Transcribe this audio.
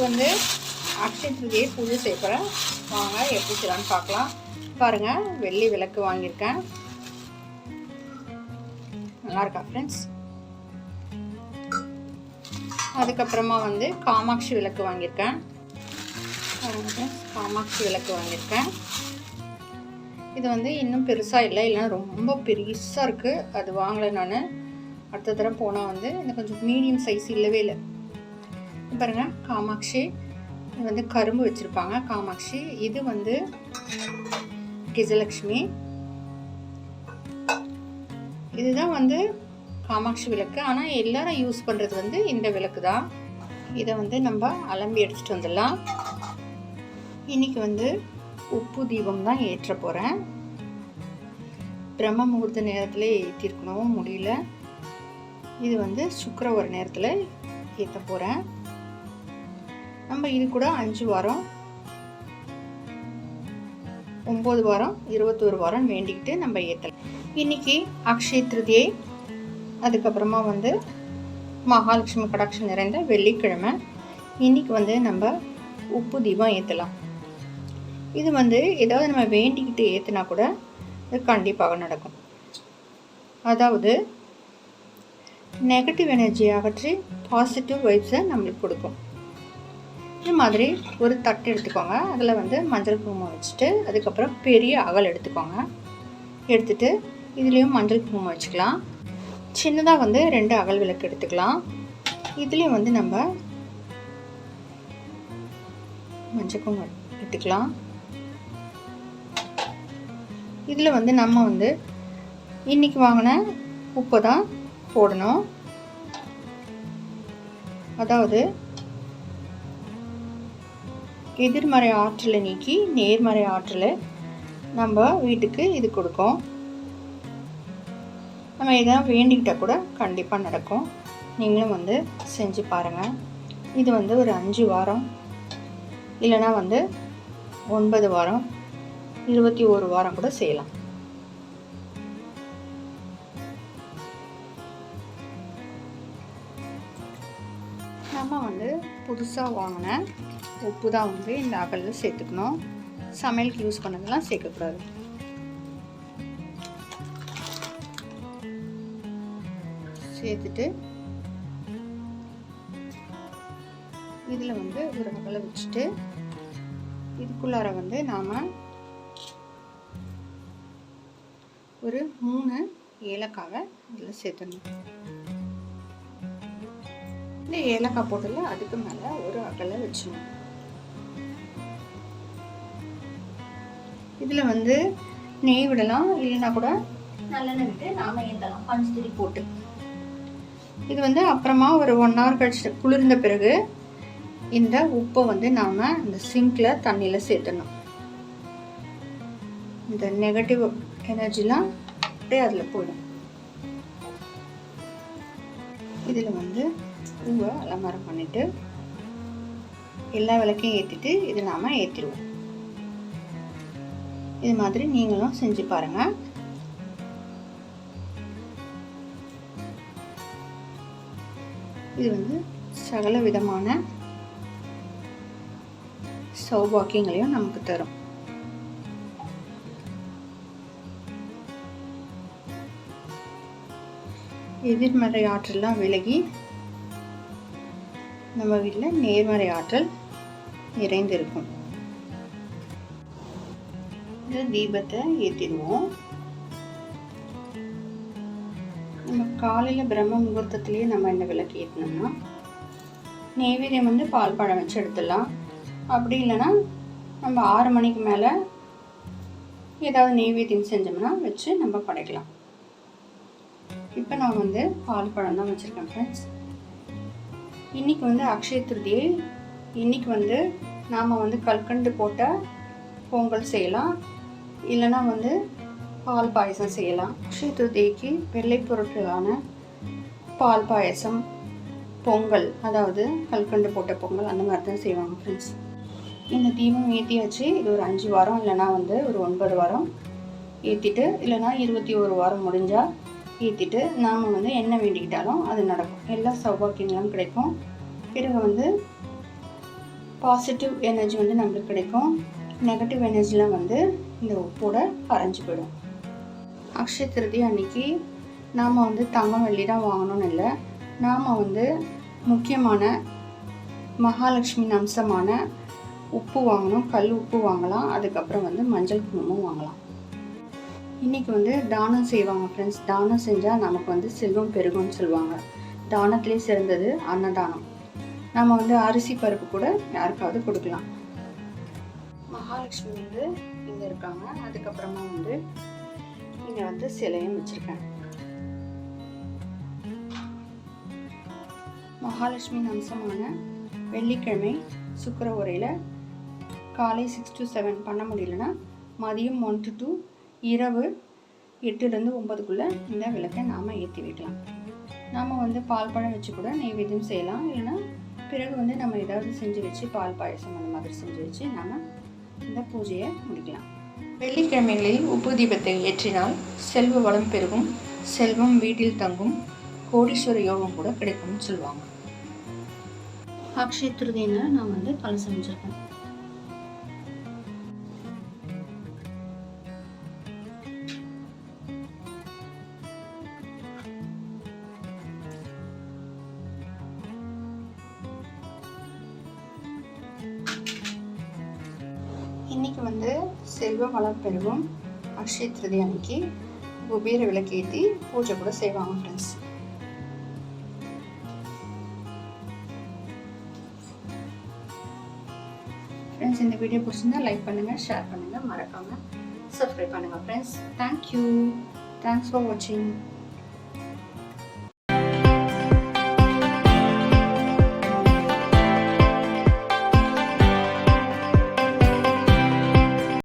திருதியை பூஜை செய்ய வாங்க எப்படி செய்யலான்னு பார்க்கலாம். பாருங்கள் வெள்ளி விளக்கு வாங்கியிருக்கேன். நல்லா இருக்கா ஃப்ரெண்ட்ஸ் அதுக்கப்புறமா வந்து காமாட்சி விளக்கு வாங்கியிருக்கேன். காமாட்சி விளக்கு வாங்கியிருக்கேன். இது வந்து இன்னும் பெருசாக இல்லை இல்லைன்னா ரொம்ப பெருசாக இருக்குது அது வாங்கலை நான். அடுத்த தடவை போனால் வந்து இந்த கொஞ்சம் மீடியம் சைஸ் இல்லவே இல்லை. பாருங்க காமாட்சி. இது வந்து கரும்பு வச்சுருப்பாங்க காமாட்சி. இது வந்து கிஜலக்ஷ்மி. இதுதான் வந்து காமாட்சி விளக்கு. ஆனால் எல்லாரும் யூஸ் பண்ணுறது வந்து இந்த விளக்கு தான். இதை வந்து நம்ம அலம்பி அடிச்சுட்டு வந்துடலாம். இன்றைக்கி வந்து உப்பு தீபம் தான் ஏற்ற போகிறேன் பிரம்ம முகூர்த்த நேரத்தில் ஏற்றிருக்கணும் முடியல. இது வந்து சுக்கர ஒரு நேரத்தில் ஏற்ற போகிறேன் நம்ம இது கூட அஞ்சு வாரம் ஒம்பது வாரம் இருபத்தோரு வாரம் வேண்டிக்கிட்டு நம்ம ஏற்றலாம் இன்னைக்கு அக்ஷய திருதியை அதுக்கப்புறமா வந்து மகாலட்சுமி கடாட்சம் நிறைந்த வெள்ளிக்கிழமை இன்னைக்கு வந்து நம்ம உப்பு தீபம் ஏற்றலாம் இது வந்து ஏதாவது நம்ம வேண்டிக்கிட்டு ஏற்றினா கூட இது கண்டிப்பாக நடக்கும். அதாவது நெகட்டிவ் எனர்ஜியை அகற்றி பாசிட்டிவ் வைப்ஸை நம்மளுக்கு கொடுக்கும். இது மாதிரி ஒரு தட்டு எடுத்துக்கோங்க. அதில் வந்து மஞ்சள் குங்குமம் வச்சுட்டு அதுக்கப்புறம் பெரிய அகல் எடுத்துக்கோங்க. எடுத்துட்டு இதுலேயும் மஞ்சள் குங்குமம் வச்சுக்கலாம். சின்னதாக வந்து ரெண்டு அகல் விளக்கு எடுத்துக்கலாம். இதுலேயும் வந்து நம்ம மஞ்சள் குங்குமம் எடுத்துக்கலாம். இதில் வந்து நம்ம வந்து இன்னைக்கு வாங்கின உப்பை தான் போடணும். அதாவது எதிர்மறை ஆற்றலை நீக்கி நேர்மறை ஆற்றலை நம்ம வீட்டுக்கு இது கொடுக்கும். நம்ம எதாவது வேண்டிக்கிட்டால் கூட கண்டிப்பாக நடக்கும். நீங்களும் வந்து செஞ்சு பாருங்கள் இது வந்து ஒரு அஞ்சு வாரம். இல்லைன்னா வந்து ஒன்பது வாரம் இருபத்தி ஒரு வாரம் கூட செய்யலாம். நம்ம வந்து புதுசாக வாங்கின உப்பு தான் வந்து இந்த அகலில் சேர்த்துக்கணும். சமையலுக்கு யூஸ் பண்ணதெல்லாம் சேர்க்கக்கூடாது. சேர்த்துட்டு இதில் வந்து ஒரு அகலை வச்சுட்டு இதுக்குள்ளார வந்து நாம் ஒரு மூணு ஏலக்காவை இதில் சேர்த்துடணும். இந்த ஏலக்காய் போட்டுல அதுக்கு மேலே ஒரு அகலை வச்சிடணும் இதில் வந்து நெய் விடலாம் இல்லைன்னா கூட நல்லெண்ணெய் விட்டு நாம ஏற்றலாம் பஞ்சத்திரி போட்டு. இது வந்து அப்புறமா ஒரு ஒன் ஹவர் கழிச்சு குளிர்ந்த பிறகு இந்த உப்பை வந்து நாம் இந்த சிங்கில் தண்ணியில் சேர்த்துடணும். இந்த நெகட்டிவ் எனர்ஜிலாம் அப்படியே அதில் போயிடும். இதில் வந்து பூவை அலங்காரம் பண்ணிவிட்டு எல்லா விளக்கையும் ஏற்றிட்டு இது நாம் ஏற்றிடுவோம் இது மாதிரி நீங்களும் செஞ்சு பாருங்கள் இது வந்து சகல விதமான சௌபாக்கியங்களையும் நமக்கு தரும். எதிர்மறை ஆற்றல்லாம் விலகி நம்ம வீட்டில் நேர்மறை ஆற்றல் நிறைந்திருக்கும். இந்த தீபத்தை ஏற்றிடுவோம் நம்ம காலையில் பிரம்ம முகூர்த்தத்துலேயே நம்ம இந்த விளக்கு ஏற்றினோம்னா நெய்வேதியம் வந்து பால் பழம் வச்சு எடுத்துடலாம். அப்படி இல்லைன்னா நம்ம ஆறு மணிக்கு மேலே ஏதாவது நெய்வேத்தியம் செஞ்சோம்னா வச்சு நம்ம படைக்கலாம். இப்போ நான் வந்து பால் பழம் தான் வச்சுருக்கேன் ஃப்ரெண்ட்ஸ் இன்றைக்கி வந்து அக்ஷய திருதியை இன்றைக்கி வந்து நாம் வந்து கல்கண்டு போட்ட பொங்கல் செய்யலாம். இல்லைன்னா வந்து பால் பாயசம் செய்யலாம். அக்ஷய திருதிக்கு வெள்ளை பொருட்களான பால் பாயசம் பொங்கல் அதாவது கல்கண்டு போட்ட பொங்கல் அந்த மாதிரி தான் செய்வாங்க ஃப்ரெண்ட்ஸ் இந்த தீபம் ஏற்றியாச்சு இது ஒரு அஞ்சு வாரம் இல்லைனா வந்து ஒரு ஒன்பது வாரம் ஏற்றிட்டு இல்லைனா இருபத்தி ஒரு வாரம் முடிஞ்சால் ஏற்றிட்டு நாம் வந்து என்ன வேண்டிக்கிட்டாலும் அது நடக்கும். எல்லா சௌபாக்கியங்களும் கிடைக்கும். பிறகு வந்து பாசிட்டிவ் எனர்ஜி வந்து நம்மளுக்கு கிடைக்கும். நெகட்டிவ் எனர்ஜிலாம் வந்து இந்த உப்போட கரைஞ்சி போயிடும். அக்ஷய திருதி அன்னைக்கு நாம் வந்து தங்கம் வெள்ளி தான் வாங்கணும்னு இல்லை. நாம் வந்து முக்கியமான மகாலட்சுமி அம்சமான உப்பு வாங்கணும். கல் உப்பு வாங்கலாம். அதுக்கப்புறம் வந்து மஞ்சள் குங்குமம் வாங்கலாம். இன்றைக்கி வந்து தானம் செய்வாங்க ஃப்ரெண்ட்ஸ் தானம் செஞ்சால் நமக்கு வந்து செல்வம் பெருகும்னு சொல்லுவாங்க. தானத்துலேயே சிறந்தது அன்னதானம். நம்ம வந்து அரிசி பருப்பு கூட யாருக்காவது கொடுக்கலாம். மகாலட்சுமி வந்து இங்கே இருக்காங்க. அதுக்கப்புறமா வந்து இங்கே வந்து சிலையும் வச்சுருக்கேன் மகாலட்சுமி அம்சமான வெள்ளிக்கிழமை சுக்கர உரையில் காலை சிக்ஸ் டு செவன் பண்ண முடியலன்னா மதியம் ஒன் டு டூ இரவு எட்டுலேருந்து ஒம்பதுக்குள்ளே இந்த விளக்கை நாம் ஏற்றி வைக்கலாம். நாம் வந்து பால் பழம் வச்சு கூட நெய்வேத்தியம் செய்யலாம். இல்லைன்னா பிறகு வந்து நம்ம ஏதாவது செஞ்சு வச்சு பால் பாயசம் அந்த மாதிரி செஞ்சு வச்சு நாம் இந்த பூஜையை முடிக்கலாம். வெள்ளிக்கிழமைகளில் உப்பு தீபத்தை ஏற்றினால் செல்வ வளம் பெருகும் செல்வம் வீட்டில் தங்கும் கோடீஸ்வர யோகம் கூட கிடைக்கும்னு சொல்லுவாங்க. அக்ஷய திருதின்னு நான் வந்து பழம் வச்சுருக்கேன் வந்து செல்வ வளம் பெருகும் அக்ஷய திருதி அன்னைக்கு குபீர விளக்கேற்றி பூஜை கூட செய்வாங்க ஃப்ரெண்ட்ஸ் ஃப்ரெண்ட்ஸ் இந்த வீடியோ பிடிச்சிருந்தா லைக் பண்ணுங்கள் ஷேர் பண்ணுங்கள் மறக்காமல் சப்ஸ்கிரைப் பண்ணுங்கள் ஃப்ரெண்ட்ஸ் தேங்க்யூ தேங்க்ஸ் ஃபார் வாட்சிங்